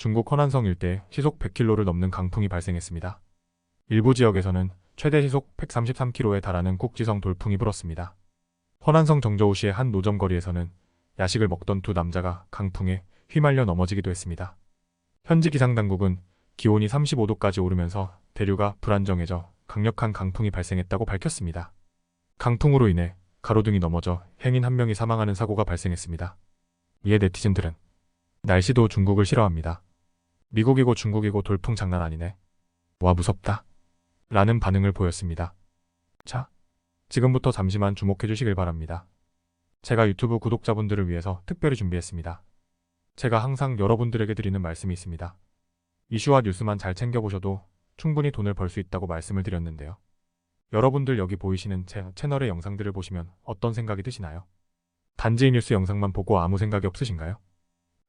중국 허난성 일대에 시속 100km를 넘는 강풍이 발생했습니다. 일부 지역에서는 최대 시속 133km에 달하는 국지성 돌풍이 불었습니다. 허난성 정저우시의 한 노점 거리에서는 야식을 먹던 두 남자가 강풍에 휘말려 넘어지기도 했습니다. 현지 기상당국은 기온이 35도까지 오르면서 대류가 불안정해져 강력한 강풍이 발생했다고 밝혔습니다. 강풍으로 인해 가로등이 넘어져 행인 한 명이 사망하는 사고가 발생했습니다. 이에 네티즌들은 날씨도 중국을 싫어합니다. 미국이고 중국이고 돌풍 장난 아니네. 와 무섭다. 라는 반응을 보였습니다. 자, 지금부터 잠시만 주목해 주시길 바랍니다. 제가 유튜브 구독자분들을 위해서 특별히 준비했습니다. 제가 항상 여러분들에게 드리는 말씀이 있습니다. 이슈와 뉴스만 잘 챙겨보셔도 충분히 돈을 벌 수 있다고 말씀을 드렸는데요. 여러분들 여기 보이시는 제 채널의 영상들을 보시면 어떤 생각이 드시나요? 단지 뉴스 영상만 보고 아무 생각이 없으신가요?